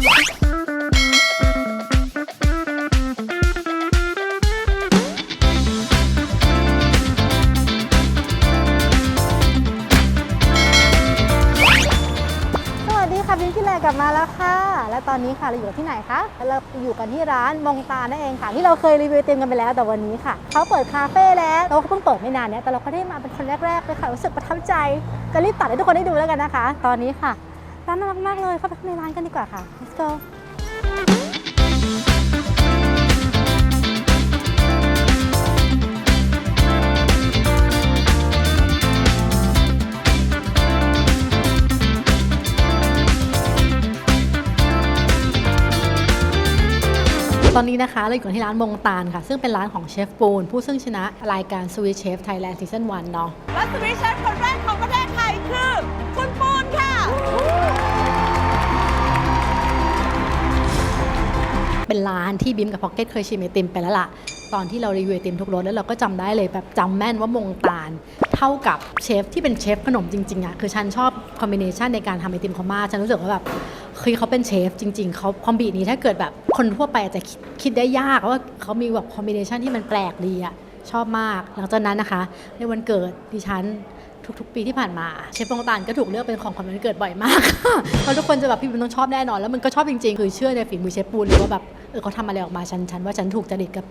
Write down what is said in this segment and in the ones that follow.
สวัสดีค่ะบินที่แลกลับมาแล้วค่ะ และตอนนี้ค่ะเราอยู่ที่ไหนคะเราอยู่กันที่ร้านมองตานั่นเองค่ะที่เราเคยรีวิวเต็มกันไปแล้วแต่วันนี้ค่ะเขาเปิดคาเฟ่แล้วแต่ว่าเขาเพิ่งเปิดไม่นานเนี้ยแต่เราก็ได้มาเป็นคนแรกๆเลยค่ะรู้สึกประทับใจจะรีบตัดให้ทุกคนได้ดูแล้วกันนะคะ ตอนนี้ค่ะ ร้านน่ารักมากเลย เข้าไปข้างในร้านกันดีกว่าค่ะ let's go ตอนนี้นะคะเราอยู่กันที่ร้านมงตาลค่ะ ซึ่งเป็นร้านของเชฟปูน ผู้ซึ่งชนะรายการ Sweet Chef Thailand Season 1เนาะและสวีทเชฟคนแรกของประเทศไทยคือ คุณปูนค่ะ เป็นร้านที่บิมกับพ็อกเก็ตเคยชิมไอติมไปแล้วล่ะ ตอนที่เรารีวิวไอติมทุกรสแล้วเราก็จำได้เลยแบบจำแม่นว่ามงตาล เท่ากับเชฟที่เป็นเชฟขนมจริงๆอะคือฉันชอบคอมบิเนชันในการทำไอติมเขามากฉันรู้สึกว่าแบบคือเขาเป็นเชฟจริง ๆเขาคอมบินี้ถ้าเกิดแบบคนทั่วไปอาจจะคิดคิดได้ยากว่าเขามีแบบคอมบิเนชันที่มันแปลกดีอะชอบมาก หลังจากนั้นนะคะ ในวันเกิดดิฉัน ทุกๆ ปีที่ผ่านมา เชฟปองตานก็ถูกเลือกเป็นของขวัญวันเกิดบ่อยมากเพราะทุกคนจะแบบพี่บุญต้องชอบแน่นอนแล้วมันก็ชอบจริงๆ คือเชื่อในฝีมือเชฟปูนเลยว่าแบบเออเขาทำอะไรออกมาฉันฉันว่าฉันถูกจริตกับ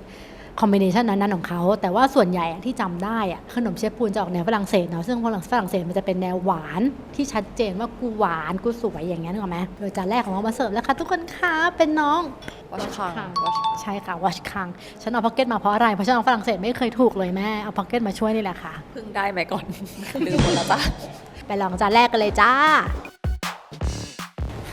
คอมบิเนชันนั้นๆของเขา แต่ว่าส่วนใหญ่อะที่จำได้อะขนมเชฟปูนจะออกแนวฝรั่งเศสเนาะซึ่งฝรั่งฝรั่งเศสมันจะเป็นแนวหวานที่ชัดเจนว่ากูหวานกูสวยอย่างเงี้ยนึกออกไหมโดยจานแรกของเรามาเสิร์ฟแล้วค่ะทุกคนคะเป็นน้องวัชคังใช่ค่ะวอชคังฉันเอาพ็อกเก็ตมาเพราะอะไรเพราะฉันเอาฝรั่งเศสไม่เคยถูกเลยแม่เอาพ็อกเก็ตมาช่วยนี่แหละค่ะเพิ่งได้ไหมก่อนลืมหมดแล้วจ้ะไปลองจานแรกกันเลยจ้า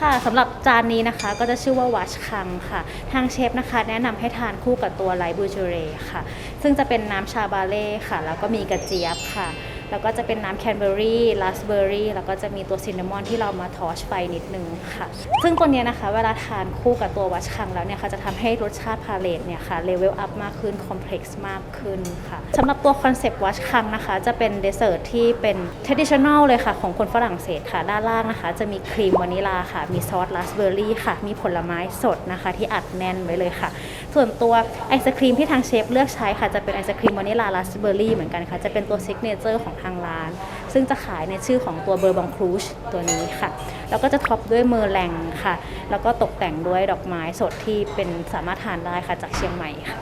ค่ะสำหรับจานนี้นะคะก็จะชื่อว่าวัชคังค่ะ ทางเชฟนะคะ แนะนำให้ทานคู่กับตัวไลบูจูเรค่ะ ซึ่งจะเป็นน้ำชาบาเล่ค่ะ แล้วก็มีกระเจี๊ยบค่ะ แล้วก็จะเป็นน้ำแคนเบอรี่ราสเบอร์รี่แล้วก็จะมีตัวซินนามอนที่เรามาทอชไฟนิดนึงค่ะ ซึ่งตัวนี้นะคะเวลาทานคู่กับตัววัชคังแล้วเนี่ยค่ะจะทำให้รสชาติพาเลตเนี่ยค่ะเลเวลอัพมากขึ้นคอมเพล็กซ์มากขึ้นค่ะสำหรับตัวคอนเซปต์วัชคังนะคะ จะเป็นเดสเซอร์ทที่เป็น traditional เลยค่ะ ของคนฝรั่งเศสค่ะ ด้านล่างนะคะ จะมีครีมวานิลาค่ะ มีซอสราสเบอร์รี่ค่ะ มีผลไม้สดนะคะ ที่อัดแน่นไว้เลยค่ะ ส่วนตัวไอศครีมที่ทางเชฟเลือกใช้ค่ะจะเป็นไอศครีมวานิลาราสเบอร์รี่เหมือนกันค่ะจะเป็นตัวซิกเนเจอร์ของทางร้าน ซึ่งจะขายในชื่อของตัวเบอร์บองครูชตัวนี้ค่ะ แล้วก็จะท็อปด้วยเมอร์แรงค่ะ แล้วก็ตกแต่งด้วยดอกไม้สดที่เป็นสามารถทานได้ค่ะจากเชียงใหม่ค่ะ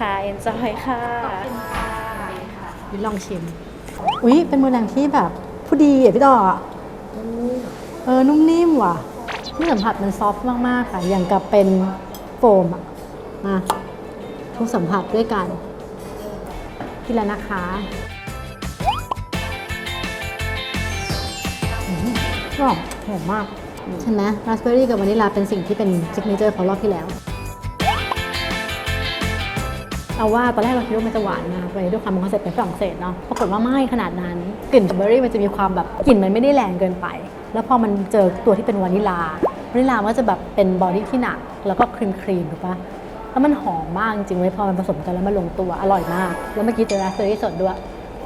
ค่ะ enjoy ค่ะวิลองชิม อุ๊ย เป็นมือแรงที่แบบผู้ดีอะพี่ต่ออะเออ นุ่มนิ่มว่ะที่สัมผัสมันซอฟต์มาก ๆ ค่ะ อย่างกับเป็นโฟมอะมาทุกสัมผัสด้วยกันกินแล้วนะคะ มกรอบหอมมาก ใช่ไหมราสเบอร์รี่กับวานิลลาเป็นสิ่งที่เป็นซิกเนเจอร์ของรอบที่แล้วเอาว่าตอนแรกเราคิดว่ามันจะหวานมากไปด้วยความเป็นคอนเซ็ปต์เป็นฝรั่งเศสเนาะปรากฏว่าไม่ขนาดนั้นกลิ่นสตรอเบอรี่มันจะมีความแบบกลิ่นมันไม่ได้แรงเกินไป แล้วพอมันเจอตัวที่เป็นวานิลาวานิลามันก็จะแบบเป็นบอดี้ที่หนัก แล้วก็ครีมครีมถูกปะแล้วมันหอมมากจริงๆเว้ยพอมันผสมกันแล้วมันลงตัวอร่อยมาก แล้วเมื่อกี้เจอราสเบอร์รี่สดด้วย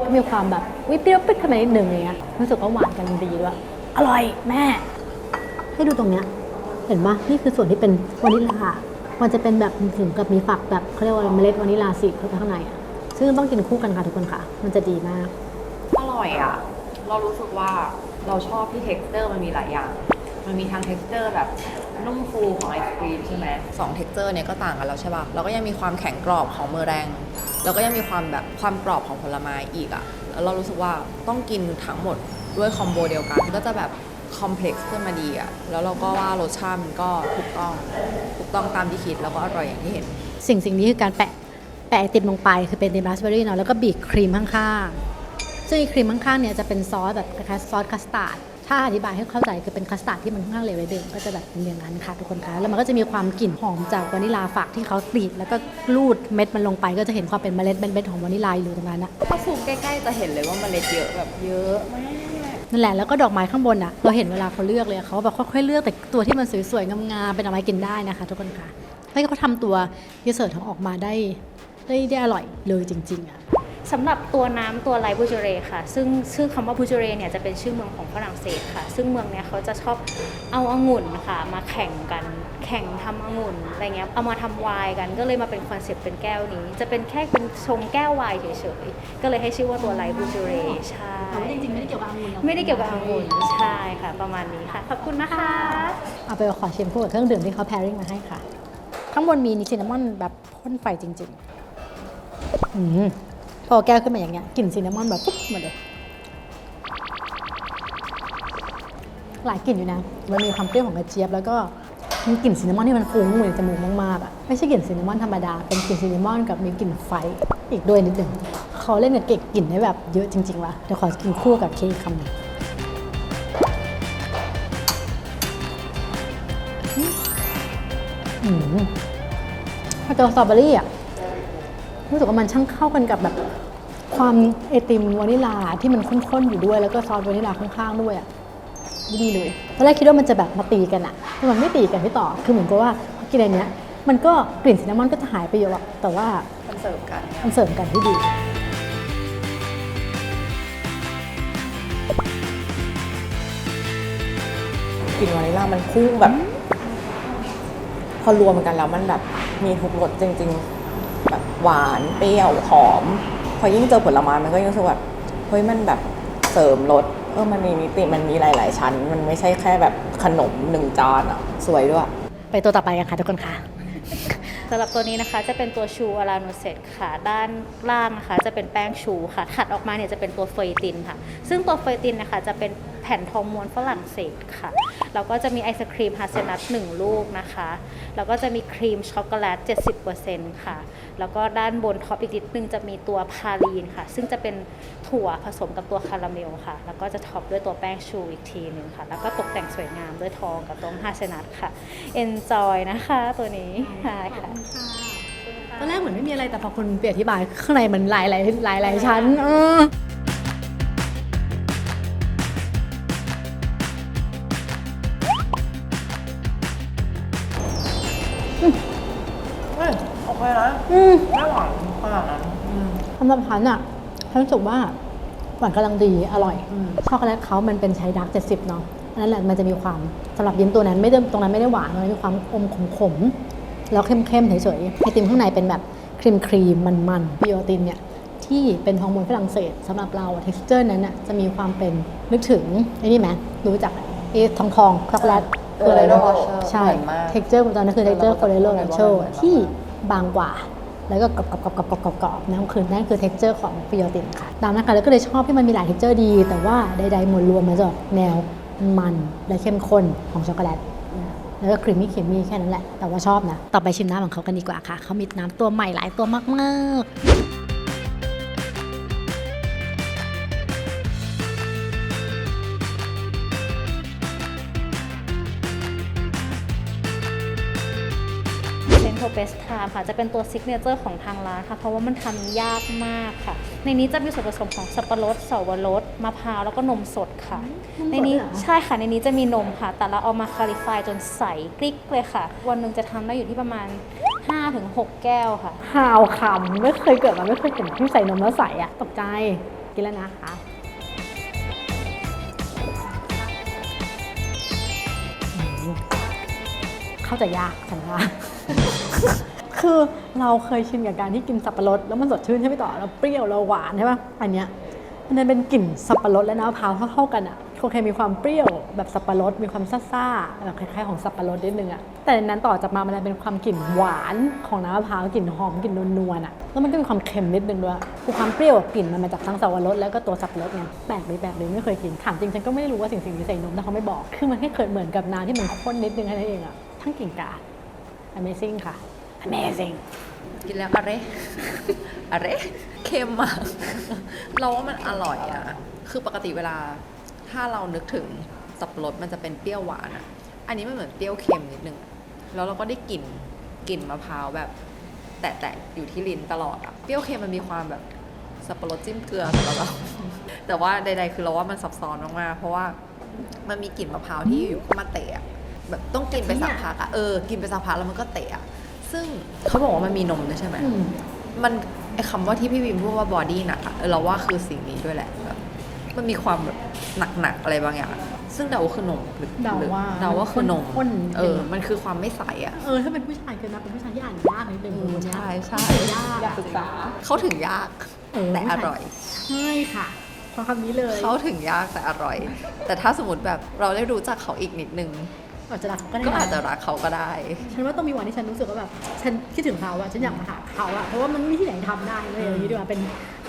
ก็มีความแบบวิเปรี้ยวปิดขึ้นมานิดนึงอย่างเงี้ยรู้สึกว่าหวานกำลังดีด้วย อร่อยแม่ ให้ดูตรงเนี้ย เห็นปะนี่คือส่วนที่เป็นวานิลามันจะเป็นแบบถึงกับมีฝักแบบเขาเรียกว่าเมล็ดวานิลาสีเข้าไปข้างในอะซึ่งต้องกินคู่กันค่ะทุกคนค่ะ มันจะดีมาก อร่อยอะ เรารู้สึกว่าเราชอบที่ texture มันมีหลายอย่าง มันมีทั้ง texture แบบนุ่มฟูของไอศครีมใช่ไหมสองเท็กเจอร์เนี่ยก็ต่างกันแล้วใช่ป่ะ เราก็ยังมีความแข็งกรอบของเมอแรง แล้วก็ยังมีความแบบความกรอบของผลไม้อีกอะแล้วเรารู้สึกว่าต้องกินทั้งหมด ด้วยคอมโบเดียวกัน ก็จะแบบคอมเพล็กซ์ขึ้นมาดีอะแล้วเราก็ว่ารสชาติมันก็ถูกต้องถูกต้องตามที่คิดแล้วก็อร่อยอย่างที่เห็น สิ่งสิ่งนี้คือการแปะแปะไอติมลงไปคือเป็นไอติมราสเบอร์รี่เนาะแล้วก็บีบครีมข้างๆ ซึ่งไอครีมข้างๆเนี่ยจะเป็นซอสแบบคล้ายๆซอสคัสตาร์ดถ้าอธิบายให้เข้าใจคือเป็นคัสตาร์ดที่มันค่อนข้างเหลวไว้ดื่มก็จะแบบเป็นอย่างนั้นค่ะทุกคนคะแล้วมันก็จะมีความกลิ่นหอมจากวานิลาฝักที่เขากรีดแล้วก็รูดเม็ดมันลงไป ก็จะเห็นความเป็นเมล็ดเม็ดๆของวานิลาอยู่ตรงนั้นอะถ้าซูมใกล้ๆจะเห็นเลยว่าเมล็ดเยอะแบบเยอะมาก นั่นแหละแล้วก็ดอกไม้ข้างบนอะเราเห็นเวลาเขาเลือกเลยเขาแบบค่อยๆเลือกแต่ตัวที่มันสวยๆงามๆเป็นดอกไม้กินได้นะคะ ทุกคนค่ะแล้วก็เขาทำตัวดีเซอร์ทของออกมาได้ได้ได้อร่อยเลยจริงๆอะ สำหรับตัวน้ำตัวไลบูเจเรค่ะ ซึ่งชื่อคำว่าบูเจเรเนี่ยจะเป็นชื่อเมืองของฝรั่งเศสค่ะ ซึ่งเมืองเนี้ยเขาจะชอบเอาองุ่นค่ะ มาแข่งกันแข่งทำองุ่นอะไรเงี้ยเอามาทำไวน์กันก็เลยมาเป็นคอนเซปต์เป็นแก้วนี้ จะเป็นแค่เป็นชงแก้วไวน์เฉยๆก็เลยให้ชื่อว่าตัวไลบูเจเรใช่แต่ว่าจริงๆไม่ได้เกี่ยวกับองุ่นหรอกไม่ได้เกี่ยวกับองุ่นใช่ค่ะ ประมาณนี้ค่ะขอบคุณนะคะเอาไปขอชิมคู่กับเครื่องดื่มที่เขา pairing มาให้ค่ะ ข้างบนมีนิชินามอนแบบพ่นไฟจริง ๆ อืม พอแก้วขึ้นมาอย่างเงี้ยกลิ่นซินนามอนแบบปุ๊บมาเลยหลายกลิ่นอยู่นะ มันมีความเปรี้ยวของกระเจี๊ยบแล้วก็มีกลิ่นซินนามอนที่มันฟุ้งอยู่ในจมูกมากๆอะไม่ใช่กลิ่นซินนามอนธรรมดา เป็นกลิ่นซินนามอนกับมีกลิ่นไฟอีกด้วยนิดหนึ่งเขาเล่นกับเก็กกลิ่นได้แบบเยอะจริงๆว่ะเดี๋ยวขอกินคู่กับเค้กคำหนึ่งอืมพอเจอสตรอเบอรี่อะ รู้สึกว่ามันช่างเข้ากันกับแบบความไอติมวานิลาที่มันข้นๆอยู่ด้วย แล้วก็ซอสวานิลาข้างๆด้วยอะดีเลยตอนแรกคิดว่ามันจะแบบมาตีกันอะแต่มันไม่ตีกันพี่ต่อคือเหมือนกับว่าพอกินอันเนี้ยมันก็กลิ่นซินนามอนก็จะหายไปเยอะอะแต่ว่ามันเสิร์ฟกันมันเสริมกันที่ดีกลิ่นวานิลลามันพุ่งแบบ พอรวมกันแล้วมันแบบมีทุกรสจริง ๆ แบบหวานเปรี้ยวหอม พอยิ่งเจอผลไม้มันก็ยิ่งรู้สึกแบบเฮ้ยมันแบบเสริมรสเออมันมีมิติมันมีหลาย ๆ ชั้น มันไม่ใช่แค่แบบขนมหนึ่งจานอะสวยด้วย ไปตัวต่อไปกันค่ะทุกคนค่ะสำหรับตัวนี้นะคะจะเป็นตัวชูอาราโนเซตค่ะ ด้านล่างนะคะจะเป็นแป้งชูค่ะ ถัดออกมาเนี่ยจะเป็นตัวเฟยตินค่ะ ซึ่งตัวเฟยตินนะคะจะเป็นแผ่นทองม้วนฝรั่งเศสค่ะแล้วก็จะมีไอศครีมฮาเซลนัทหนึ่งลูกนะคะ แล้วก็จะมีครีมช็อกโกแลต 70%ค่ะ แล้วก็ด้านบนท็อปอีกนิดนึงจะมีตัวพาลีนค่ะ ซึ่งจะเป็นถั่วผสมกับตัวคาราเมลค่ะ แล้วก็จะท็อปด้วยตัวแป้งชูอีกทีหนึ่งค่ะ แล้วก็ตกแต่งสวยงามด้วยทองกับตัวฮาเซลนัทค่ะ enjoy นะคะตัวนี้ใช่ค่ะตอนแรกเหมือนไม่มีอะไรแต่พอคุณเปรียบอธิบายข้างในมันหลายหลายหลายหลายชั้นเอออื อเคนะอืมไม่หวานขนาดนั้นสำหรับฉันอะฉันรู้สึกว่าหวานกำลังดีอร่อยช็อกโกแลตเขามันเป็นใช้ดาร์กเจ็ดสิบเนาะอันนั้นแหละมันจะมีความสำหรับยิ้มตัวนั้นไม่ได้ตรงนั้นไม่ได้หวานมันมีความอมขมๆแล้วเข้มๆเฉยๆไอติมข้างในเป็นแบบครีมครีมๆมันๆบิโอตินเนี่ยที่เป็นฮอร์โมนฝรั่งเศสสำหรับเราเท็กซ์เจอร์นั้นน่ะจะมีความเป็นนึกถึงไอ้นี่ไหมรู้จักไอ้ทองทองช็อกโกแลต Ferrero Rocher ใช่ เหมือนมากเท็กซ์เจอร์ตอนนั้นคือเท็กซ์เจอร์เอโคอเรเราโลก็เนจำได้เชอร์ว่าเหมือนมากที่บางกว่า แล้วก็กรอบกรอบกรอบกรอบกรอบกรอบกรอบนั่นคือนั่นคือเท็กซ์เจอร์ของฟิโอตินค่ะตามนะคะแล้วก็เลยชอบที่มันมีหลายเท็กซ์เจอร์ดี แต่ว่าใดๆมวลรวมมันจะออกแนวมันและเข้มข้นของช็อกโกแลตแล้วก็ครีมมี่ครีมมี่แค่นั้นแหละ แต่ว่าชอบนะ ต่อไปชิมน้ำของเขากันดีกว่าค่ะ เขามีน้ำตัวใหม่หลายตัวมาก ๆามค่ะจะเป็นตัวซิกเนเจอร์ของทางร้านค่ะ เพราะว่ามันทำยากมากค่ะ ในนี้จะมีส่วนผสมของสับปะรดเสาวรสมะพร้าวแล้วก็นมสดค่ะ ในนี้ใช่ค่ะในนี้จะมีนมค่ะ แต่เราเอามาคาลิฟายจนใสกริ๊กเลยค่ะ วันหนึ่งจะทำได้อยู่ที่ประมาณ5-6แก้วค่ะฮาวคำไม่เคยเกิดมาไม่เคยเห็นที่ใส่นมแล้วใส่อะตกใจกินแล้วนะคะอืมเข้าใจยากฉันว่า คือเราเคยชินกับการที่กินสับปะรดแล้วมันสดชื่นใช่ไหมต่อแล้วเปรี้ยวแล้วหวานใช่ปะอันเนี้ยมันเป็นกลิ่นสับปะรดและน้ำมะพร้าวเท่าๆกันอะโอเคมีความเปรี้ยวแบบสับปะรดมีความซ่าๆแบบคล้ายๆของสับปะรดนิดนึงอะแต่ในนั้นต่อจากมามันเป็นความกลิ่นหวานของน้ำมะพร้าวกลิ่นหอมกลิ่นนวลๆอะแล้วมันก็มีความเค็มนิดนึงด้วยคือความเปรี้ยวกับกลิ่นมันมาจากทั้งสับปะรดแล้วก็ตัวสับปะรดไงแปลกเลยแปลกเลยไม่เคยกินถามจริงฉันก็ไม่รู้ว่าสิ่งสิ่งนี้ใส่นมแต่เขาไม่บอกคือมันแค่เกิดเหมือนกับน้ำที่มันข้นนิดนึงแค่นั้นเองอะทั้งกลิ่นกา Amazing ค่ะ Amazing กินแล้วอะไร อะไรเค็มอะเราว่ามันอร่อยอะคือปกติเวลาถ้าเรานึกถึงสับปะรดมันจะเป็นเปรี้ยวหวานอะอันนี้มันเหมือนเปรี้ยวเค็มนิดนึง แล้วเราก็ได้กลิ่นกลิ่นมะพร้าวแบบ แตะๆอยู่ที่ลิ้นตลอดอะเปรี้ยวเค็มมันมีความแบบสับปะรดจิ้มเกลือสำหรับเรา แต่ว่าใด ๆ คือเราว่ามันซับซ้อนมากๆเพราะว่ามันมีกลิ่นมะพร้าวที่อยู่มาเตะแบบต้องกินไปสักพักอะเออ กินไปสักพักแล้วมันก็เตะ ซึ่งเขาบอกว่ามันมีนมด้วยใช่ไหมอืมมันไอ้คำว่าที่พี่บิมพูดว่าบอดี้หนักอะเออเราว่าคือสิ่งนี้ด้วยแหละแบบมันมีความแบบหนักๆอะไรบางอย่างซึ่งเดาว่คือนมหรือเดาว่าเดาว่าคือนมข้นๆเออ มันคือความไม่ใสอะเออถ้าเป็นผู้ชายคือนะเป็นผู้ชายที่อ่านยากนิดนึงอืมคนเนี้ยใช่ใช่ยากอยากศึกษาเขาถึงยากเออแต่อร่อยใช่ค่ะเพราะคำนี้เลยเขาถึงยากแต่อร่อย แต่ถ้าสมมติแบบเราได้รู้จักเขาอีกนิดนึง อาจจะรักก็ได้ก็อาจนจะรักเขาก็ได้ ฉันว่าต้องมีวันที่ฉันรู้สึกว่าแบบฉันคิดถึงเขาอะฉันอยากมาหาเขาอะเพราะว่ามันไม่มีที่ไหนทำได้เลยอย่างนี้ดีกว่าเป็น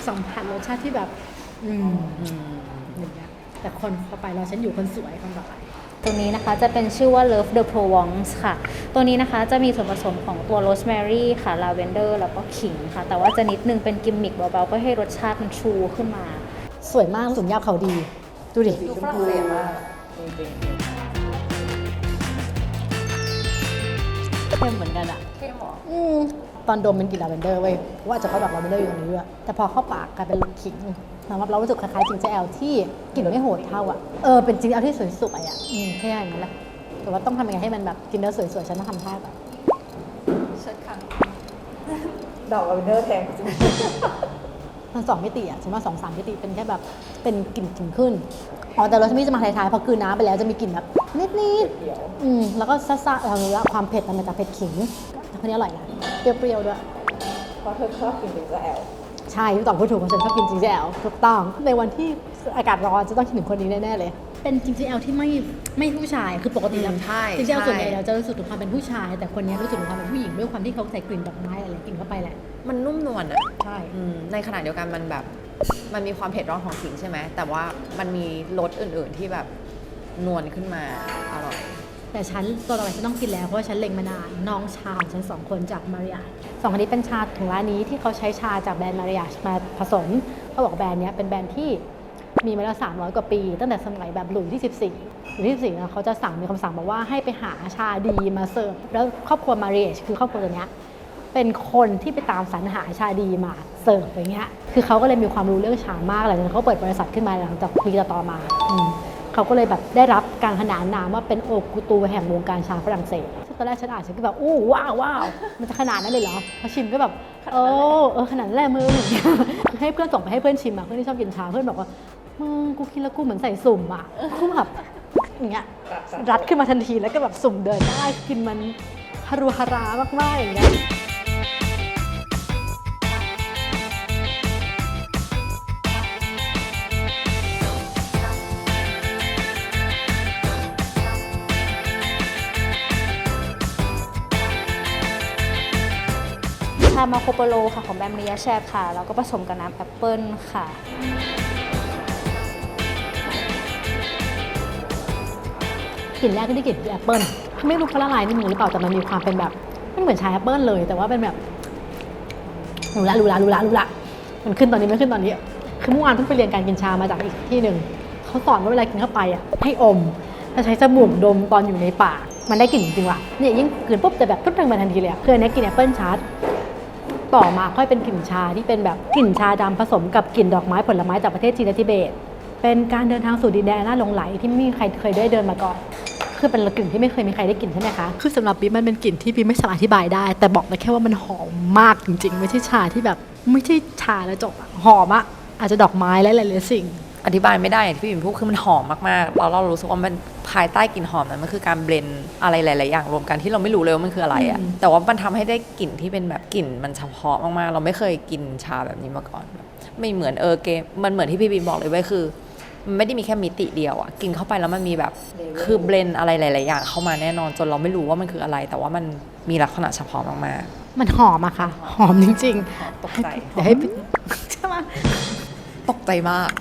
สัมผัสรสชาติที่แบบ อืมอืมอย่างเงี้ยแต่คนต่อไปเราฉันอยู่คนสวยคนต่อไปตัวนี้นะคะจะเป็นชื่อว่า Love the Provence ค่ะ ตัวนี้นะคะจะมีส่วนผสมของตัวโรสแมรี่ค่ะลาเวนเดอร์แล้วก็ขิงค่ะ แต่ว่าจะนิดนึงเป็นกิมมิคเบาๆก็ให้รสชาติมันชูขึ้นมา สวยมากสูงยาวเขาดี ดูดิดูฝรั่งเศสมากจริง เข้มเหมือนกันอะเข้มหรออืมตอนดมเป็นกลิ่นลาเวนเดอร์เว้ยว่าอาจจะเขาดอกลาเวนเดอร์อยู่ตรงนี้ด้วยแต่พอเข้าปากกลายเป็นขิงสำหรับเรารู้สึกคล้ายๆจิงเจแอลที่กลิ่นไม่โหดเท่าอะเออเป็นจิงเจแอลที่สวยๆอะอืมแค่อย่างนั้นแหละแต่ว่าต้องทำยังไงให้มันแบบกินแล้วสวยๆฉันต้องทำท่าแบบเชิดค่ะดอกลาเวนเดอร์แพงจริงมันสองมิติอะฉันว่าสองสามมิติเป็นแค่แบบเป็นกลิ่นขิงขึ้นอ๋อแต่รสชาติจะมาท้ายๆพอคืนน้ำไปแล้วจะมีกลิ่นแบบ นิดๆเขียวอืมแล้วก็ซ่าๆเรารู้ว่าความเผ็ดมันมาจากเผ็ดขิงแต่คนนี้อร่อยนะเปรี้ยวๆด้วยเพราะเธอชอบกินเป็นแอลใช่พี่ต่องพูดถูกเพราะฉันชอบกินจิงเจแอลถูกต้องในวันที่อากาศร้อนจะต้องคิดถึงคนนี้แน่ๆเลยเป็นจิงเจแอลที่ไม่ไม่ผู้ชายคือปกติแล้วใช่จิงเจแอลใช่ส่วนใหญ่เราจะรู้สึกถึงความเป็นผู้ชาย แต่คนนี้รู้สึกถึงความเป็นผู้หญิงด้วยความที่เขาใส่กลิ่นดอกไม้อะไรกินเข้าไปแหละ มันนุ่มนวลอะใช่อืมในขณะเดียวกันมันแบบ มันมีความเผ็ดร้อนของขิงใช่ไหมแต่ว่ามันมีรสอื่น ๆที่แบบ นวลขึ้นมาอร่อย แต่ฉันตัวต่อไปฉันต้องกินแล้วเพราะว่าฉันเล็งมานานน้องชาของฉันสองคนจากมาริอาสองคนนี้เป็นชาของร้านนี้ที่เขาใช้ชาจากแบรนด์มาริอามาผสมเขาบอกแบรนด์เนี้ยเป็นแบรนด์ที่มีมาแล้ว300 กว่าปี ตั้งแต่สมัยแบบหลุยที่14หลุยที่14นะเขาจะสั่งมีคำสั่งบอกว่าให้ไปหาชาดีมาเสิร์ฟแล้วครอบครัวมาริอาคือครอบครัวตัวเนี้ยเป็นคนที่ไปตามสรรหาชาดีมาเสิร์ฟอย่างเงี้ย คือเขาก็เลยมีความรู้เรื่องชามากหลังจากเขาเปิดบริษัทขึ้นมาหลังจากปีต่อมาอม เขาก็เลยแบบได้รับการขนานนามว่าเป็นโอกุตูแห่งวงการชาฝรั่งเศสตอนแรกฉันอ่านฉันก็แบบอู้ว้าวว้าวมันจะขนาดนั้นเลยเหรอพอชิมก็แบบโอ้เออขนาดนั้นแหละมึงให้เพื่อนส่งไปให้เพื่อนชิมอะเพื่อนที่ชอบกินชาเพื่อนบอกว่ามึงกูกินแล้วกูเหมือนใส่สุ่มอะกูแบบอย่างเงี้ยรัดขึ้นมาทันทีแล้วก็แบบสุ่มเดินได้กินมันฮารุฮารามากๆอย่างเงี้ยามาโคโปโลค่ะของแบรนด์มาริยแชร์ค่ะ แล้วก็ผสมกับน้ำแอปเปิลค่ะ กลิ่นแรกก็ได้กลิ่นแอปเปิลไม่รู้เขาละลายในมือหรือเปล่าแต่มันมีความเป็นแบบมันเหมือนชาแอปเปิลเลย แต่ว่าเป็นแบบรู้ละรู้ละรู้ละรู้ละมันขึ้นตอนนี้ไม่ขึ้นตอนนี้ คือเมื่อวานเพิ่งไปเรียนการกินชามาจากอีกที่หนึ่งเขาสอนว่าเวลากินเข้าไปอะให้อมถ้าใช้จมูกดมตอนอยู่ในปากมันได้กลิ่นจริงว่ะเนี่ยยิ่งกลืนปุ๊บจะแบบปุ๊บทังมาทันทีเลยอะคืออันนี้กลิ่นแอปเปิลชาร์ ต่อมาค่อยเป็นกลิ่นชาที่เป็นแบบกลิ่นชาดำผสมกับกลิ่นดอกไม้ผลไม้จากประเทศจีนและทิเบต เป็นการเดินทางสู่ดินแดนน่าหลงไหลที่ไม่มีใครเคยได้เดินมาก่อนคือเป็นกลิ่นที่ไม่เคยมีใครได้กลิ่นใช่ไหมคะ คือสำหรับบิ๊มันเป็นกลิ่นที่บิ๊ไม่สามารถอธิบายได้ แต่บอกได้แค่ว่ามันหอมมากจริงๆ ไม่ใช่ชาที่แบบ ไม่ใช่ชาแล้วจบหอมอะอาจจะดอกไม้และหลายๆสิ่ง อธิบายไม่ได้อย่างที่พี่บิมพูดคือมันหอมมากๆแล้วเรารู้สึกว่ามันภายใต้กลิ่นหอมนั้นมันคือการเบลนด์อะไรหลาย ๆ อย่างรวมกันที่เราไม่รู้เลยว่ามันคืออะไรอะอืมแต่ว่ามันทำให้ได้กลิ่นที่เป็นแบบกลิ่นมันเฉพาะมากๆ เราไม่เคยกินชาแบบนี้มาก่อนแบบไม่เหมือนเออเกมมันเหมือนที่พี่บิมบอกเลยเว้ยคือมันไม่ได้มีแค่มิติเดียวอะกินเข้าไปแล้วมันมีแบบคือเบลนด์อะไรหลาย ๆ อย่างเข้ามาแน่นอนจนเราไม่รู้ว่ามันคืออะไร แต่ว่ามันมีลักษณะเฉพาะมากมันหอมอะค่ะ หอมจริงๆตกใจๆเดี๋ยวให้บิ๊มใช่ไหมตกใจมาก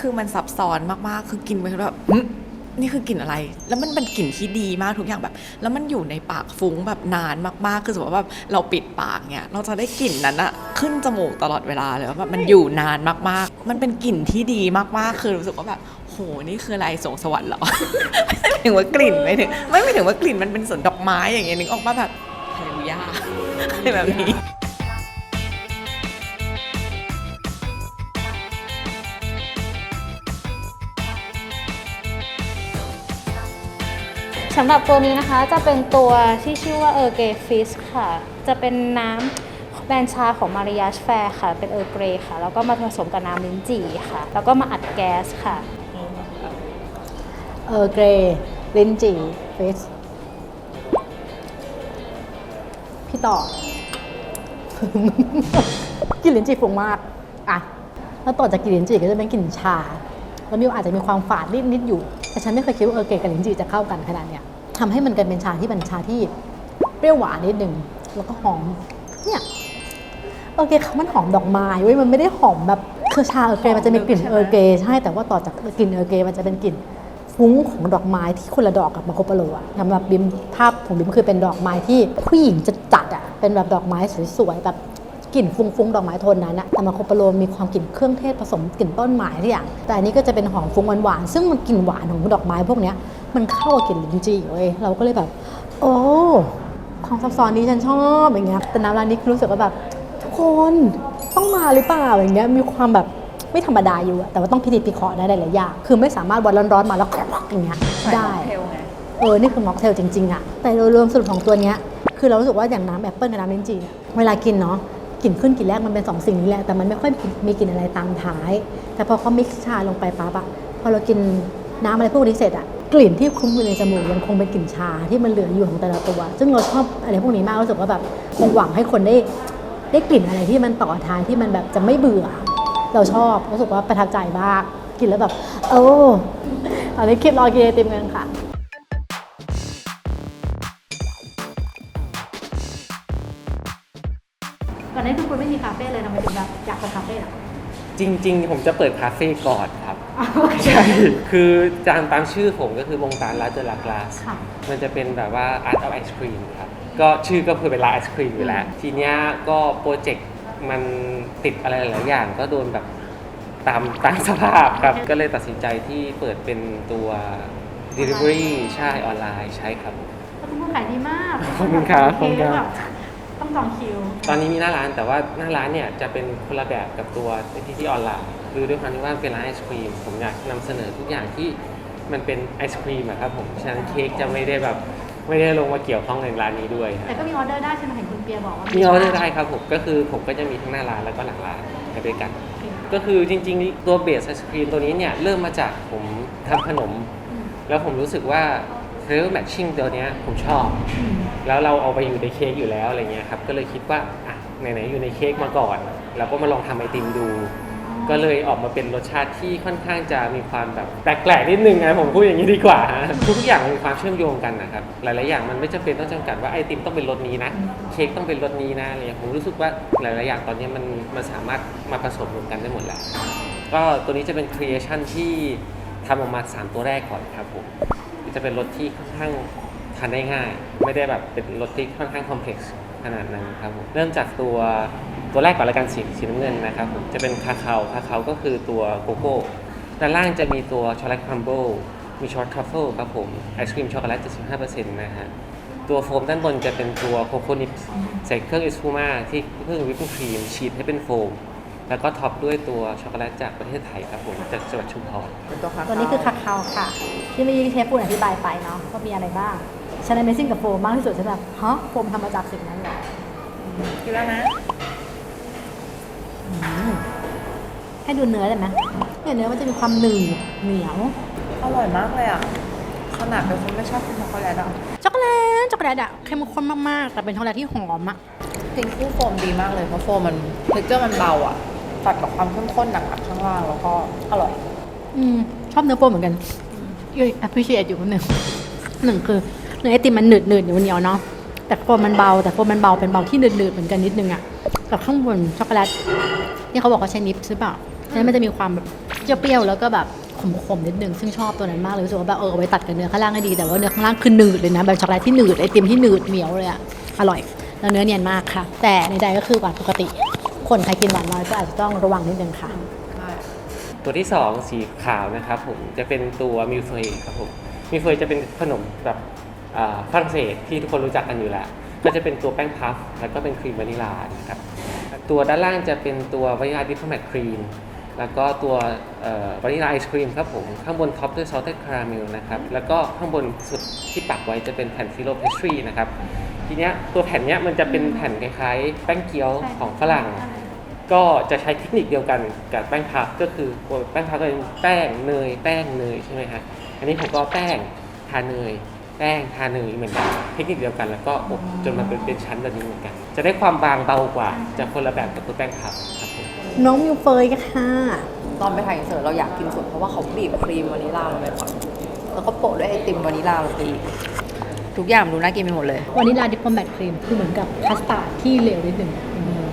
คือมันซับซ้อนมากๆ คือกินไปแล้วแบบนี่คือกลิ่นอะไร แล้วมันเป็นกลิ่นที่ดีมากทุกอย่างแบบ แล้วมันอยู่ในปากฟุ้งแบบนานมากๆ คือสมมติว่าแบบเราปิดปากเนี่ย เราจะได้กลิ่นนั้นอะขึ้นจมูกตลอดเวลาเลยว่าแบบมันอยู่นานมากๆ มันเป็นกลิ่นที่ดีมากๆ คือรู้สึกว่าแบบโห นี่คืออะไรสงสวรรค์เหรอ ไม่ถึงว่ากลิ่นไม่ถึง ไม่ไม่ถึงว่ากลิ่นมันเป็นสวนดอกไม้อย่างเงี้ยนึกออกมาแบบฮาเลลูยาอะไรแบบนี้ สำหรับตัวนี้นะคะจะเป็นตัวที่ชื่อว่าเออร์เกฟิสค่ะ จะเป็นน้ำแบรนด์ชาของมาริยาชแฟร์ค่ะ เป็นเออร์เกรค่ะ แล้วก็มาผสมกับน้ำลิ้นจี่ค่ะ แล้วก็มาอัดแก๊สค่ะ เออเกรลินจีเฟสพี่ต่อ กลิ่นลิ้นจีฟุ้งมากอะ แล้วต่อจากกลิ่นลิ้นจีก็จะเป็นกลิ่นชา แล้วมิวอาจจะมีความฝาดนิดนิดๆอยู่ แต่ฉันไม่เคยคิดว่าเออเกรกับลิ้นจีจะเข้ากันขนาดเนี้ยทำให้มันกลายเป็นชาที่เป็นชาที่เปรี้ยวหวานนิดนึงแล้วก็หอมเนี่ยเออเกรเขามันหอมดอกไม้เว้ยมันไม่ได้หอมแบบคือชาเออเกรมันจะมีกลิ่นเออเกรใช่แต่ว่าต่อจากกลิ่นเออเกรมันจะเป็นกลิ่นฟุ้งของดอกไม้ที่คนละดอกกับมาโคปโลอะสำหรับบิมภาพของบิมคือเป็นดอกไม้ที่ผู้หญิงจะจัดอะเป็นแบบดอกไม้สวยๆแบบ กลิ่นฟุ้งๆ ดอกไม้โทนนั้นอะแต่มาโคโปโลมีความกลิ่นเครื่องเทศผสมกลิ่นต้นไม้ทุกอย่าง แต่อันนี้ก็จะเป็นหอมฟุ้งหวานๆ ซึ่งมันกลิ่นหวานของดอกไม้พวกเนี้ยมันเข้ากับกลิ่นลิ้นจี่เว้ย เราก็เลยแบบ โอ้ ของซับซ้อนนี้ฉันชอบอย่างเงี้ย แต่น้ำร้านนี้คือรู้สึกว่าแบบทุกคนต้องมาหรือเปล่าอย่างเงี้ย มีความแบบไม่ธรรมดาอยู่อะแต่ว่าต้องพิธีพิเคราะห์ได้หลายๆอย่าง คือไม่สามารถวันร้อนๆมาแล้วอย่างเงี้ยได้เทลไงเออ นี่คือม็อกเทลจริงๆอะแต่โดยรวมสรุปของตัวเนี้ย คือเรารู้สึกว่าอย่างน้ำแอปเปิลกับน้ำลิ้นจี่เนี่ยเวลากินเนาะ กลิ่นขึ้นกลิ่นแรกมันเป็นสองสิ่งนี้แหละแต่มันไม่ค่อยมีกลิ่นอะไรตามท้าย แต่พอเขามิกซ์ชาลงไปปั๊บอะพอเรากินน้ำอะไรพวกนี้เสร็จอะกลิ่นที่คุ้นอยู่ในจมูกยังคงเป็นกลิ่นชาที่มันเหลืออยู่ของแต่ละตัว ซึ่งเราชอบอะไรพวกนี้มากรู้สึกว่าแบบคงหวังให้คนได้ได้กลิ่นอะไรที่มันต่อท้ายที่มันแบบจะไม่เบื่อ เราชอบรู้สึกว่าประทับใจมากกินแล้วแบบโอ้ตอนนี้คลิปรอกินไอติมกันค่ะ เปิดคาเฟ่ล่ะจริง ๆ ผมจะเปิดคาเฟ่ก่อนครับใช่ คือตามตามชื่อผมก็คือวงการร้านเจอลากลาส ค่ะ มันจะเป็นแบบว่า Art of Ice Cream ครับ ก็ชื่อก็คือเป็นร้านไอศครีมอยู่แล้ว ทีเนี้ยก็โปรเจกต์มันติดอะไรหลายๆอย่างก็โดนแบบตามตามสภาพครับ ก็เลยตัดสินใจที่เปิดเป็นตัว Delivery ใช่ออนไลน์ใช่ครับแล้วคุณก็ขายดีมากขอบคุณครับขอบคุณครับแบบ ต้องจองคิว ตอนนี้มีหน้าร้านแต่ว่าหน้าร้านเนี่ยจะเป็นคนละแบบกับตัวที่ที่ออนไลน์คือด้วยความที่ว่าเป็นร้านไอศครีมผมอยากนำเสนอทุกอย่างที่มันเป็นไอศครีมอะครับผมฉะนั้นเค้กจะไม่ได้แบบไม่ได้ลงมาเกี่ยวข้องในร้านนี้ด้วยคแต่รับก็มีออเดอร์ได้ใช่ไหมเห็นคุณเปียบอกว่ามีมีออเดอร์ได้ครับผมก็คือผมก็จะมีทั้งหน้าร้านแล้วก็หลังร้านไปด้วยกันก็คือจริงๆ ตัวเบสไอศครีมตัวนี้เนี่ยเริ่มมาจากผมทำขนมแล้วผมรู้สึกว่าเฟลแมทชิ่งตัวเนี้ยผมชอบ แล้วเราเอาไปอยู่ในเค้กอยู่แล้วอะไรเงี้ยครับก็เลยคิดว่าอะไหนๆอยู่ในเค้กมาก่อนเราก็มาลองทำไอติมดู ก็เลยออกมาเป็นรสชาติที่ค่อนข้างจะมีความแบบแปลกๆนิดนึงนะผมพูดอย่างนี้ดีกว่าฮะทุกๆอย่างมันมีความเชื่อมโยงกันนะครับหลายๆอย่างมันไม่จำเป็นต้องจำกัดว่าไอติมต้องเป็นรสนี้นะเค้กต้องเป็นรสนี้นะอะไรเงี้ยผมรู้สึกว่าหลายๆอย่างตอนนี้มันมันสามารถมาผสมรวมกันได้หมดแล้วก็ตัวนี้จะเป็นครีเอชั่นที่ทำออกมาสามตัวแรกก่อนครับผมจะเป็นรสที่ค่อนข้าง ทานได้ง่าย ไม่ได้แบบเป็นรสที่ค่อนข้างคอมเพล็กซ์ขนาดนั้นครับผมเริ่มจากตัวตัวแรกก่อนละกันสีสีน้ำเงินนะครับผมจะเป็นคาคาคาคาก็คือตัวโกโก้ด้านล่างจะมีตัวช็อกโกแลตครัมเบิลมีช็อตทรัฟเฟิลครับผมไอศครีมช็อกโกแลต 75%นะฮะตัวโฟมด้านบนจะเป็นตัวโคโคนิปใส่เครื่องเอสพูมาที่เพิ่งวิปปิ้งครีมฉีดให้เป็นโฟม แล้วก็ท็อปด้วยตัวช็อกโกแลตจากประเทศไทยครับผมจากจังหวัดชุมพรเป็นตัวคาตัวนี้คือคาคาวค่ะ ที่เมื่อกี้เชฟปูนอธิบายไปเนาะว่ามีอะไรบ้าง ฉันในเมซิ่งกับโฟมมากที่สุดฉันแบบฮะโฟมทำมาจากสิ่งนั้นเหรอกินแล้วนะอืมให้ดูเนื้อได้ไหมเนี่ยเนื้อมันจะมีความหนืดเหนียว อร่อยมากเลยอะ ขนาดเป็นคนไม่ชอบกินช็อกโกแลตอะ ช็อกโกแลต ช็อกโกแลตอะเข้มข้นมากๆ แต่เป็นช็อกโกแลตที่หอมอะจริงคู่โฟมดีมากเลย เพราะโฟมมันเทคเจอร์มันเบาอะ ตัดกับความเข้มข้นหนักๆข้างล่างแล้วก็อร่อย อืม ชอบเนื้อโฟมเหมือนกันยู appreciate อยู่คนหนึ่งหนึ่งคือ เนื้อไอติมมันหนืดหนืดเหนียวเหนียวเนาะแต่โฟมมันเบา แต่โฟมมันเบาเป็นเบาที่หนืดหนืดเหมือนกันนิดนึงอะกับข้างบนช็อกโกแลตนี่เขาบอกว่าใช้นิปใช่เปล่าฉะนั้นมันจะมีความแบบเปรี้ยวๆแล้วก็แบบขมๆนิดนึงซึ่งชอบตัวนั้นมากเลยรู้สึกว่าแบบเออเอาไว้ตัดกับเนื้อข้างล่างให้ดีแต่ว่าเนื้อข้างล่างคือหนืดเลยนะแบบช็อกโกแลตที่หนืดไอติมที่หนืดเหนียวเลยอะอร่อยแล้วเนื้อเนียนมากค่ะ แต่ในใดก็คือหวานปกติ คนใครกินหวานน้อยก็อาจจะต้องระวังนิดนึงค่ะ ตัวที่ 2 สีขาวนะครับผมจะเป็นตัวมิลเฟยครับผมมิลเฟยจะเป็นขนมแบบ ฝรั่งเศสที่ทุกคนรู้จักกันอยู่แล้ว ก็จะเป็นตัวแป้งพัฟแล้วก็เป็นครีมวานิลานะครับตัวด้านล่างจะเป็นตัววานิลาดิฟแมทครีมแล้วก็ตัววานิลาไอศครีมครับผม ข้างบนท็อปด้วยซอสเทคาราเมลนะครับ แล้วก็ข้างบนสุดที่ปักไว้จะเป็นแผ่นฟิโลเพสทรีนะครับ ทีเนี้ยตัวแผ่นเนี้ยมันจะเป็นแผ่นคล้ายๆ แป้งเกี๊ยวของฝรั่ง ก็จะใช้เทคนิคเดียวกันกับแป้งพับก็คือตัวแป้งพับเป็นแป้งเนยแป้งเนยใช่ไหมฮะอันนี้ผมก็แป้งทาเนย แป้งทาเนยเหมือนกันเทคนิคเดียวกัน แล้วก็อบจนมันเป็นเป็นชั้นแบบนี้เหมือนกัน จะได้ความบางเบากว่าจะคนละแบบกับตัวแป้งพับครับผมน้องมิวเฟยค่ะ ตอนไปถ่ายอินเสิร์ตเราอยากกินสุดเพราะว่าเขาบีบครีมวานิลลาลงไปก่อนแล้วก็โปะด้วยไอติมวานิลลาลงไปอีกทุกอย่างดูน่ากินไปหมดเลยวันนี้ลาดิปโปแมทครีมคือเหมือนกับคัสตาร์ดที่เหลวนิดหนึ่ง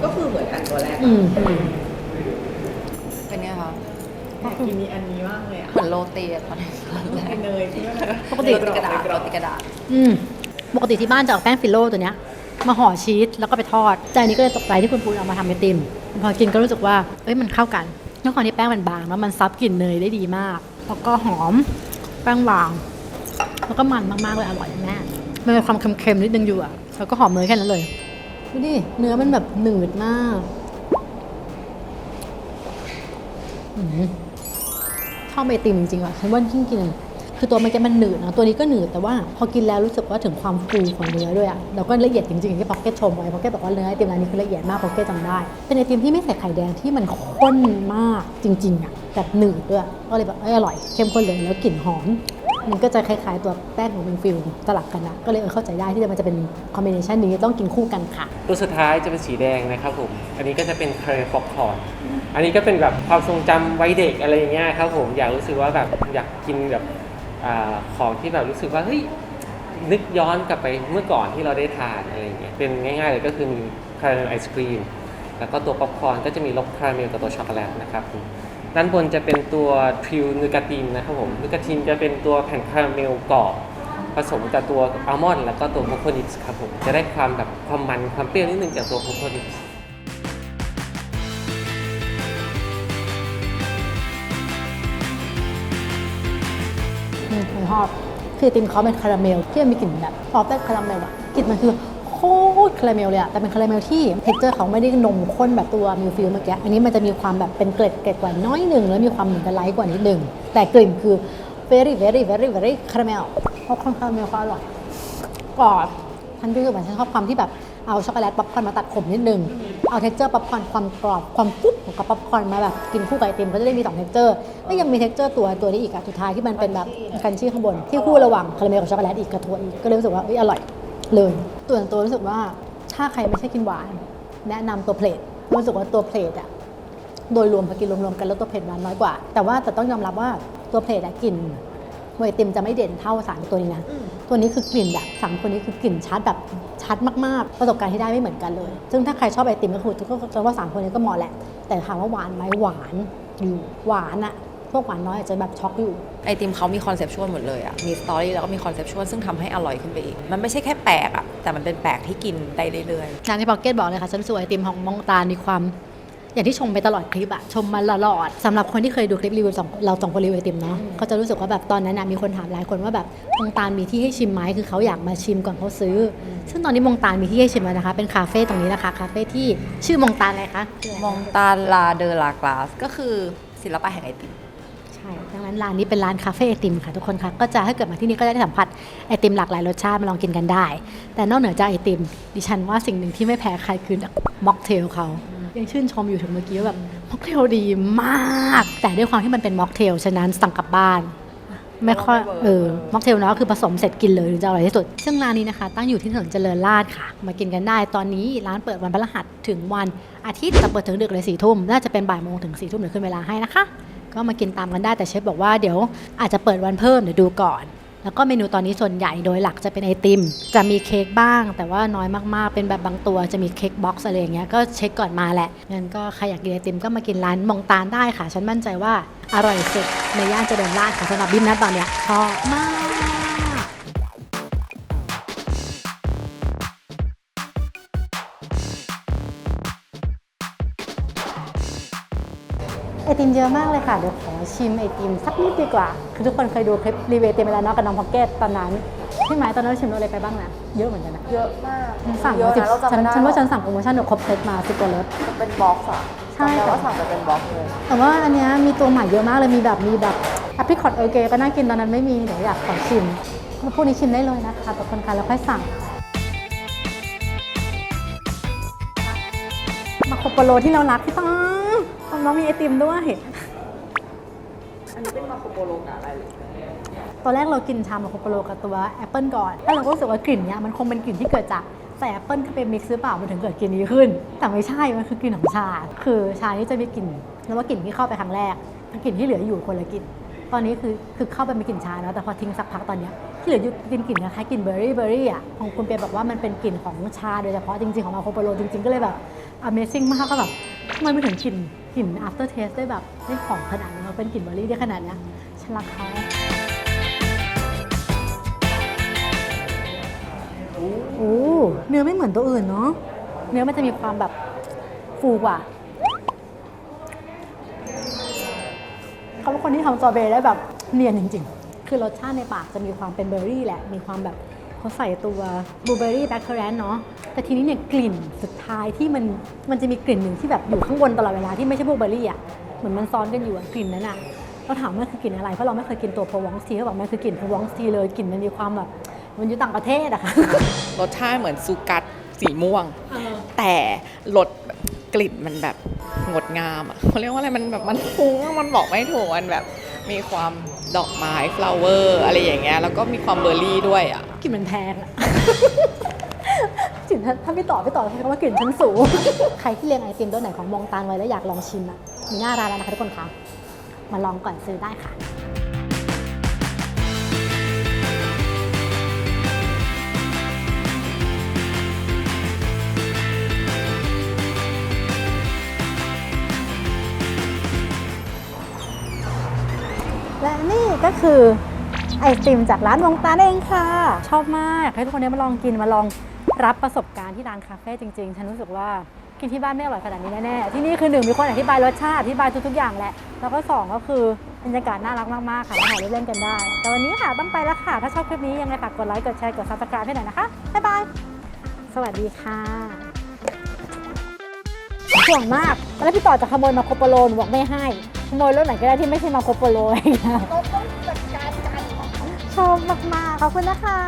ก็คือเหมือนกันตัวแรก อืมอืม เป็นไงคะ อยากกินนี้อันนี้มากเลยอะเหมือนโรตีอะตอนนี้ตอนแรกเนยใช่ไหมปกติ โรตีกระดาษโรตีกระดาษ อืมปกติที่บ้านจะเอาแป้งฟิลโล่ตัวเนี้ยมาห่อชีสแล้วก็ไปทอดแต่อันนี้ก็เลยตกใจที่คุณปูนเอามาทำไอติม พอกินก็รู้สึกว่า เอ้ยมันเข้ากันด้วยความที่แป้งมันบางแล้วมันซับกลิ่นเนยได้ดีมาก แล้วก็หอม แป้งบาง แล้วก็มันมากๆเลยอร่อยแม่มันมีความเค็มๆนิดนึงอยู่อะแล้วก็หอมเนยแค่นั้นเลยดูดิเนื้อมันแบบหนืดมาก อืม ชอบไอติมจริงๆอะฉันว่ายิ่งกิน คือตัวเมันแกมันหนืดนะตัวนี้ก็หนืดแต่ว่าพอกินแล้วรู้สึกว่าถึงความฟูของเนื้อด้วยอะแล้วก็ละเอียดจริงๆอย่างที่พ็อกเก็ตชมไว้พ็อกเก็ตบอกว่าเนื้อไอติมร้านนี้คือละเอียดมากพ็อกเก็ตจำได้ เป็นไอติมที่ไม่ใส่ไข่แดงที่มันข้นมากจริงๆอะแบบหนืดด้วยก็เลยแบบเอยอร่อยเข้มข้นเลยแล้วกลิ่นหอม มันก็จะคล้ายๆตัวแป้งของวิงฟิลสลับกันนะก็เลยเออเข้าใจได้ที่มันจะเป็นคอมบิเนชันนี้ต้องกินคู่กันค่ะตัวสุดท้ายจะเป็นสีแดงนะครับผมอันนี้ก็จะเป็นเครปป๊อปคอนอันนี้ก็เป็นแบบความทรงจำวัยเด็กอะไรอย่างเงี้ยครับผมอยากรู้สึกว่าแบบอยากกินแบบอของที่แบบรู้สึกว่าเฮ้ยนึกย้อนกลับไปเมื่อก่อนที่เราได้ทานอะไรอย่างเงี้ยเป็นง่ายๆเลยก็คือมีคาราเมลไอศครีมแล้วก็ตัวป๊อปคอร์นก็จะมีรสคาราเมลกับตัวช็อกโกแลตนะครับ ด้านบนจะเป็นตัวทริวนูกาตินนะครับผมนูกาตินจะเป็นตัวแผ่นคาราเมลกรอบผสมกับตัวอัลมอนด์แล้วก็ตัวโคโคนิสครับผมจะได้ความแบบความมันความเปรี้ยวนิดนึงจากตัวโคโคนิสอืมชอบคือไอติมเขาเป็นคาราเมลที่มีกลิ่นแบบซอฟต์คาราเมลอะกลิ่นมันคือ ตรคาราเมลเลยอะแต่เป็นคาราเมลที่เท็กเจอร์เขาไม่ได้นมข้นแบบตัวมิลฟิลเมื่อกี้อันนี้มันจะมีความแบบเป็นเกล็ดเกล็ดกว่าน้อยหนึ่งแล้วมีความเหมือนกับไลท์กว่านิดหนึ่งแต่กลิ่นคือ very very very very คาราเมลเพราะคาราเมลเขาอร่อยกรอบฉันรู้สึกว่าฉันชอบความที่แบบเอาช็อกโกแลตป๊อปคอร์นมาตัดขมนิดนึง เอาเท็กเจอร์ป๊อปคอร์นความกรอบความกรุบของกับป๊อปคอร์นมาแบบกินคู่กับไอติมก็จะได้มีสองเท็กเจอร์แล้วยังมีเท็กเจอร์ตัวตัวนี้อีกอะสุดท้ายที่มันเป็นแบบกันชี่ข้างบนที่คู่ระหว่างคาราเมลกับช็อกโกแลตอีกกับถั่วอีกก็เลยรู้สึกว่าเอยอร่อย เลยตัวตัวรู้สึกว่าถ้าใครไม่ใช่กินหวาน แนะนำตัวเพลทรู้สึกว่าตัวเพลทอะโดยรวมพอกินรวมๆกันแล้วตัวเพลทหวานน้อยกว่า แต่ว่าแต่ต้องยอมรับว่าตัวเพลทอะกลิ่นโมยติมจะไม่เด่นเท่าสามตัวนี้นะ ตัวนี้คือกลิ่นแบบสามคนนี้คือกลิ่นชัดแบบชัดมากๆ ประสบการณ์ที่ได้ไม่เหมือนกันเลย ซึ่งถ้าใครชอบไอติมก็คือก็จะว่าสามคนนี้ก็เหมาะแหละ แต่ถามว่าหวานไหมหวานอยู่หวานอะพ วกหวานน้อยอาจจะแบบช็อกอยู่ ไอติมเขามีคอนเซปชวลหมดเลยอะมีสตอรี่แล้วก็มีคอนเซปชวลซึ่งทำให้อร่อยขึ้นไปอีก มันไม่ใช่แค่แปลกอะแต่มันเป็นแปลกที่กินได้เรื่อยๆอย่างที่พ็อกเก็ตบอกเลยค่ะฉันรู้สึกว่าไอติมของมองตาลมีความอย่างที่ชมไปตลอดคลิปอะชมมาตลอดสำหรับคนที่เคยดูคลิปรีวิวสองเราสองคนรีวิวไอติมเนาะก็จะรู้สึกว่าแบบตอนนั้นนะมีคนถามหลายคนว่าแบบมองตาลมีที่ให้ชิมไหมคือเขาอยากมาชิมก่อนเขาซื้ออซึ่งตอนนี้มองตาลมีที่ให้ชิมแล้วนะคะ เป็นคาเฟ่ตรงนี้นะคะคาเฟ่ที่ชื่อมองตาลอะไรคะมองตาลาเดอลากลาสก็คือศิลปะแห่งไอติมใช่ดัง นั้น ร้านนี้เป็นร้านคาเฟ่ไอติมค่ะทุกคนคะก็จะถ้าเกิดมาที่นี่ก็จะได้สัมผัสไอติมหลากหลายรสชาติมาลองกินกันได้ แต่นอกเหนือจากไอติม ดิฉันว่าสิ่งหนึ่งที่ไม่แพ้ใครคือม็อกเทลเขายังชื่นชมอยู่ถึงเมื่อกี้ว่าแบบม็อกเทลดีมาก แต่ด้วยความที่มันเป็นม็อกเทลฉะนั้นสั่งกลับบ้านไม่ค่อยเออม็อกเทลเนาะคือผสมเสร็จกินเลยถึงจะอร่อยที่สุด ซึ่งร้านนี้นะคะ ตั้งอยู่ที่ถนนเจริญราษฎร์ค่ะ มากินกันได้ตอนนี้ร้านเปิดวันพฤหัสถึงวันอาทิตย์แต่เปิดถึงดึกเลยสี่ทุ่มน่าจะเป็นบ่ายโมงถึงสี่ทุ่มเดี๋ยวขึ้นเวลาให้นะคะ ก็มากินตามกันได้แต่เชฟบอกว่าเดี๋ยวอาจจะเปิดวันเพิ่มเดี๋ยวดูก่อน แล้วก็เมนูตอนนี้ส่วนใหญ่โดยหลักจะเป็นไอติม จะมีเค้กบ้าง แต่ว่าน้อยมากๆ เป็นแบบบางตัวจะมีเค้กบ็อกซ์อะไรอย่างเงี้ยก็เช็คก่อนมาแหละงั้นก็ใครอยากกินไอติมก็มากินร้านมองตาลได้ค่ะ ฉันมั่นใจว่าอร่อยสุดในย่านเจริญราษฎร์สำหรับบิ๊มนะตอนเนี้ยชอบมาก ไอติมเยอะมากเลยค่ะ เดี๋ยวขอชิมไอติมสักนิดดีกว่า คือทุกคนเคยดูคลิปรีวิวไอติมเวลาน้อกับน้องพ็อกเก็ตตอนนั้นใช่ไหมตอนนั้นชิมอะไรไปบ้างนะ เยอะเหมือนกันนะ เยอะมากสั่งสิบฉันฉันว่าฉันสั่งโปรโมชั่นแบบครบเซตมาสิบกว่าเล มัเป็นบล็อกอะใช่แต่ว่าสั่งแต่เป็นบล็อกเลย แต่ว่าอันนี้มีตัวใหม่เยอะมากเลยมีแบบมีแบบแอปพริคอร์ดเอเกก็น่ากินตอนนั้นไม่มีเดี๋ยวอยากขอชิมพวกนี้ชิมได้เลยนะคะแต่คนกันแล้วค่อยสั่ง มาโคโปโลที่เรารักพี่ต้อ น้องมีไอติมด้วย อันนี้เป็นมาโคโปโลกับอะไรหรือตอนแรกเรากินชามาโคโปโลกับตัวแอปเปิลก่อนแล้วเราก็รู้สึกว่ากลิ่นเนี้ยมันคงเป็นกลิ่นที่เกิดจากใส่แอปเปิลเข้าไปมิกซ์หรือเปล่ามันถึงเกิดกลิ่นนี้ขึ้น แต่ไม่ใช่ มันคือกลิ่นของชา คือชานี้จะมีกลิ่นแล้วว่ากลิ่นที่เข้าไปครั้งแรกกับกลิ่นที่เหลืออยู่คนละกลิ่น ตอนนี้คือคือเข้าไปมีกลิ่นชาแล้วแต่พอทิ้งสักพักตอนเนี้ยที่เหลืออยู่เป็นกลิ่นคล้ายกลิ่นเบอร์รี่เบอร์รี่อะของคุณเปียบอกว่ามันเป็นกลิ่นของชาโดยเฉพาะจริงๆของมาโคโปโลจริงๆก็เลยแบบ Amazing มากก็แบบทำไมไม่ถึงกลิ่น กลิ่น after taste ได้แบบได้ของขนาดนี้มันเป็นกลิ่นเบอร์รี่ได้ขนาดเนี้ยฉันรักเขาโอ้เนื้อไม่เหมือนตัวอื่นเนาะเนื้อมันจะมีความแบบฟูกว่าเขาเป็นคนที่ทำสตรอเบอรี่ได้แบบเนียนจริงๆ คือรสชาติในปากจะมีความเป็นเบอร์รี่แหละ มีความแบบเขาใส่ตัวบลูเบอร์รี่แบล็คเคอร์แรนเนาะ แต่ทีนี้เนี่ยกลิ่นสุดท้ายที่มันมันจะมีกลิ่นหนึ่งที่แบบอยู่ข้างบนตลอดเวลาที่ไม่ใช่พวกเบอร์รี่อะเหมือนมันซ้อนกันอยู่อะกลิ่นนั้นอะเราถามว่าคือกลิ่นอะไรเพราะเราไม่เคยกินตัวพวองสทีเขาบอกมันคือกลิ่นพวองสทีเลยกลิ่นมันมีความแบบมันอยู่ต่างประเทศอะค่ะรสชาติเหมือนซูกัสสีม่วง แต่รสแบบกลิ่นมันแบบงดงามอะเขาเรียกว่าอะไรมันแบบมันฟุ้งอะมันบอกไม่ถูกมันแบบมีความดอกไม้ flower อะไรอย่างเงี้ยแล้วก็มีความเบอร์รี่ด้วยอะกลิ่นมันแพงอะก ลิ่นถ้าถ้าพี่ต่อพี่ต่อใช้คำว่ากลิ่นชั้นสูง ใครที่เลี้ยงไอติมตัวไหนของมองตาลไว้แล้วอยากลองชิมอะมีหน้าร้านแล้วนะคะทุกคนคะมาลองก่อนซื้อได้ค่ะและนี่ก็คือไอติมจากร้านวงตาเองค่ะ ชอบมากอยากให้ทุกคนได้มาลองกินมาลอง รับประสบการณ์ที่ร้านคาเฟ่จริงๆ ฉันรู้สึกว่ากินที่บ้านไม่อร่อยขนาดนี้แน่ๆ ที่นี่คือหนึ่งมีคนอธิบายรสชาติอธิบายทุกๆอย่างแหละ แล้วก็สองก็คือบรรยากาศน่ารักมากๆ ค่ะมาถ่ายรูปเล่นกันได้ แต่วันนี้ค่ะต้องไปแล้วค่ะ ถ้าชอบคลิปนี้ยังไงฝากกดไลค์ กดแชร์ กด subscribe ให้หน่อยนะคะ บ๊ายบาย สวัสดีค่ะห่วงมากตอนแรกพี่ต่อจะขโมยมาโคโปโลหนูบอกไม่ให้ ขโมยรถไหนก็ได้ที่ไม่ใช่มาโคโปโลอะไรอย่างเงี้ยชอบมากๆ ขอบคุณนะคะ